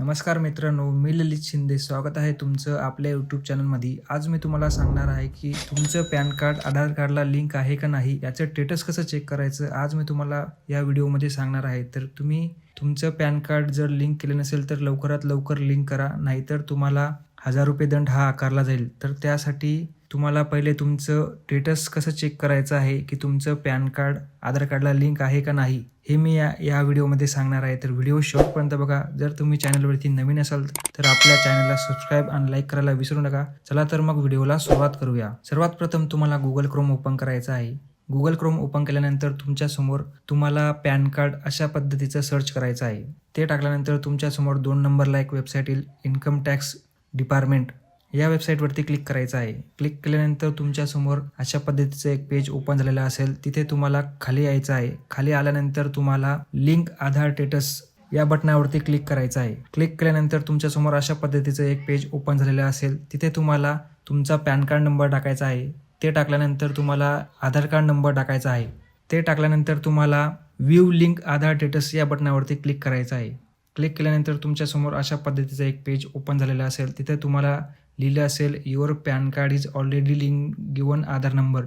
नमस्कार मित्रांनो मी ललित शिंदे. स्वागत आहे तुमचं आपल्या यूट्यूब चॅनलमध्ये आज मी तुम्हाला सांगणार आहे की तुमचं पॅन कार्ड आधार कार्डला लिंक आहे का नाही याचं स्टेटस कसं चेक करायचं आज मी तुम्हाला या व्हिडिओमध्ये सांगणार आहे. तर तुम्ही तुमचं पॅन कार्ड जर लिंक केलं नसेल तर लवकरात लवकर लिंक करा. नाहीतर तुम्हाला हजार रुपये दंड हा आकारला जाईल. तर त्यासाठी तुम्हाला पहिले तुमचं स्टेटस कसं चेक करायचं आहे? की तुमचं पॅन कार्ड आधार कार्डला लिंक आहे का नाही? हे मी या या व्हिडिओमध्ये सांगणार आहे. तर व्हिडिओ शेवटपर्यंत बघा. जर तुम्ही चॅनलवरती नवीन असाल तर आपल्या चॅनलला सबस्क्राईब आणि लाईक करायला विसरू नका. चला तर मग व्हिडिओला सुरुवात करूया. सर्वात प्रथम तुम्हाला गुगल क्रोम ओपन करायचं आहे. गुगल क्रोम ओपन केल्यानंतर तुमच्यासमोर तुम्हाला पॅन कार्ड अशा पद्धतीचं सर्च करायचं आहे. ते टाकल्यानंतर तुमच्यासमोर दोन नंबरला एक वेबसाईट येईल. इन्कम टॅक्स डिपार्टमेंट या वेबसाईटवरती क्लिक करायचं आहे. क्लिक केल्यानंतर तुमच्यासमोर अशा पद्धतीचं एक पेज ओपन झालेलं असेल. तिथे तुम्हाला खाली यायचं आहे. खाली आल्यानंतर तुम्हाला लिंक आधार स्टेटस या बटनावरती क्लिक करायचं आहे. क्लिक केल्यानंतर तुमच्यासमोर अशा पद्धतीचं एक पेज ओपन झालेलं असेल. तिथे तुम्हाला तुमचा पॅन कार्ड नंबर टाकायचा आहे. ते टाकल्यानंतर तुम्हाला आधार कार्ड नंबर टाकायचा आहे. ते टाकल्यानंतर तुम्हाला व्ह्यू लिंक आधार स्टेटस या बटनावरती क्लिक करायचं आहे. क्लिक केल्यानंतर तुमच्यासमोर अशा पद्धतीचं एक पेज ओपन झालेलं असेल. तिथे तुम्हाला लिहिलं असेल your pan card is already link given Aadhaar number.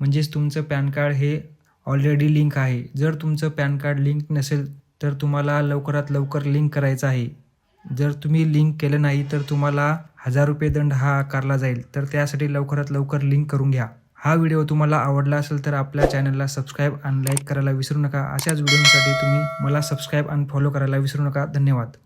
म्हणजेच तुमचं पॅन कार्ड हे ऑलरेडी लिंक आहे. जर तुमचं पॅन कार्ड लिंक नसेल तर तुम्हाला लवकरात लवकर लिंक करायचं आहे. जर तुम्ही लिंक केलं नाही तर तुम्हाला हजार रुपये दंड हा आकारला जाईल. तर त्यासाठी लवकरात लवकर लिंक करून घ्या. हा व्हिडिओ तुम्हाला आवडला असेल तर आपल्या चॅनलला सबस्क्राईब आणि लाईक करायला विसरू नका. अशाच व्हिडिओसाठी तुम्ही मला सबस्क्राईब आणि फॉलो करायला विसरू नका. धन्यवाद.